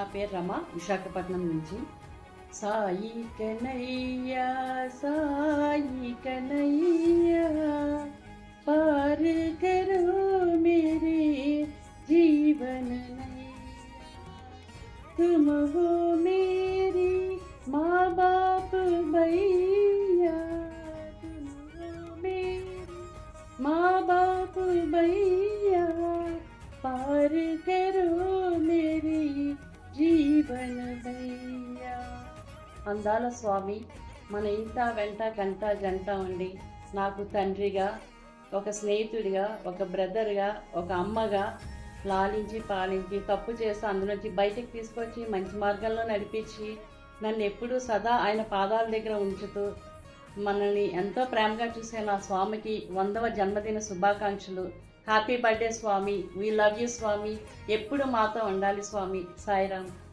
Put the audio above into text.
నా పేరు రమ విశాఖపట్నం నుంచి సాయి కనయ్యా సాయి కనయ్యా పార్ కరో మేరే జీవన तुम हो मेरी माँ बाप भैया तुम हो मेरी माँ बाप भैया पार कर అందాల స్వామి మన ఇంట వెంట గంట జంట ఉండి నాకు తండ్రిగా ఒక స్నేహితుడిగా ఒక బ్రదర్గా ఒక అమ్మగా లాలించి పాలించి తప్పు చేసి అందులోంచి బయటకు తీసుకొచ్చి మంచి మార్గంలో నడిపించి నన్ను ఎప్పుడూ సదా ఆయన పాదాల దగ్గర ఉంచుతూ మనల్ని ఎంతో ప్రేమగా చూసే నా స్వామికి వందవ జన్మదిన శుభాకాంక్షలు. Happy birthday Swami. We love you Swami. ఎప్పుడు మాతో ఉండాలి స్వామి. సాయిరామ్.